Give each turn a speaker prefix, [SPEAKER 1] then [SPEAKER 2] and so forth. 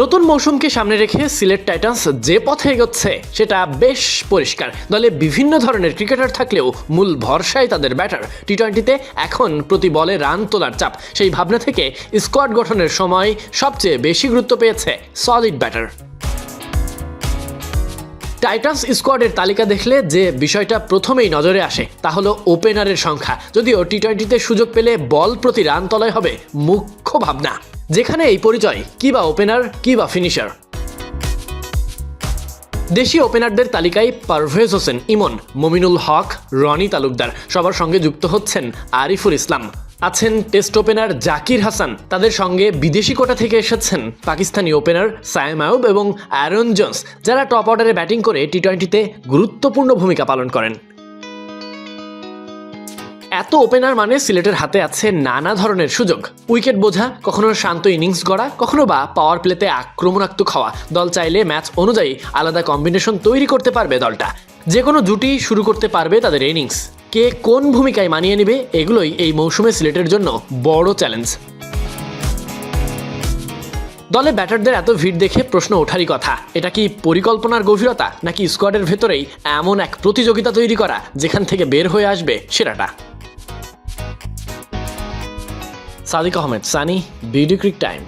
[SPEAKER 1] নতুন মৌসুমকে সামনে রেখে সিলেট টাইটান্স যে পথে এগোচ্ছে, সেটা বেশ পরিষ্কার। দলে বিভিন্ন ধরনের ক্রিকেটার থাকলেও মূল ভরসায় তাদের ব্যাটার। টি টোয়েন্টিতে এখন প্রতি বলে রান তোলার চাপ। সেই ভাবনা থেকে স্কোয়াড গঠনের সময় সবচেয়ে বেশি গুরুত্ব পেয়েছে সলিড ব্যাটার। টাইটান্স স্কোয়াডের তালিকা দেখলে যে বিষয়টা প্রথমেই নজরে আসে, তা হলো ওপেনারের সংখ্যা। যদিও টি টোয়েন্টিতে সুযোগ পেলে বল প্রতি রান তলায় হবে মুখ্য ভাবনা। যেখানে এই পরিচয়, কি বা ওপেনার, কি বা ফিনিশার। দেশি ওপেনারদের তালিকায় পারভেজ হোসেন, ইমন, মমিনুল হক, রনি তালুকদার, সবার সঙ্গে যুক্ত হচ্ছেন আরিফুল ইসলাম। আছেন টেস্ট ওপেনার জাকির হাসান। তাদের সঙ্গে বিদেশি কোটা থেকে এসেছেন পাকিস্তানি ওপেনার সায়েম আয়ুব এবং অ্যারন জোন্স, যারা টপ অর্ডারে ব্যাটিং করে টি টোয়েন্টিতে গুরুত্বপূর্ণ ভূমিকা পালন করেন। এত ওপেনার মানে সিলেটের হাতে আছে নানা ধরনের সুযোগ। উইকেট বোঝা, কখনো শান্ত ইনিংস গড়া, কখনো বা পাওয়ার প্লেতে আক্রমণাত্মক হওয়া। দল চাইলে ম্যাচ অনুযায়ী আলাদা কম্বিনেশন তৈরি করতে পারবে দলটা। যে কোনো জুটি শুরু করতে পারবে তাদের ইনিংস। কে কোন ভূমিকায় মানিয়ে নেবে এগুলোই এই মৌসুমে সিলেটের জন্য বড় চ্যালেঞ্জ। দলে ব্যাটারদের এত ভিড় দেখে প্রশ্ন ওঠারই কথা। এটা কি পরিকল্পনার গভীরতা নাকি স্কোয়াডের ভেতরেই এমন এক প্রতিযোগিতা তৈরি করা যেখান থেকে বের হয়ে আসবে সেরাটা? Sadiq Ahmed, Sunny, BD cric time.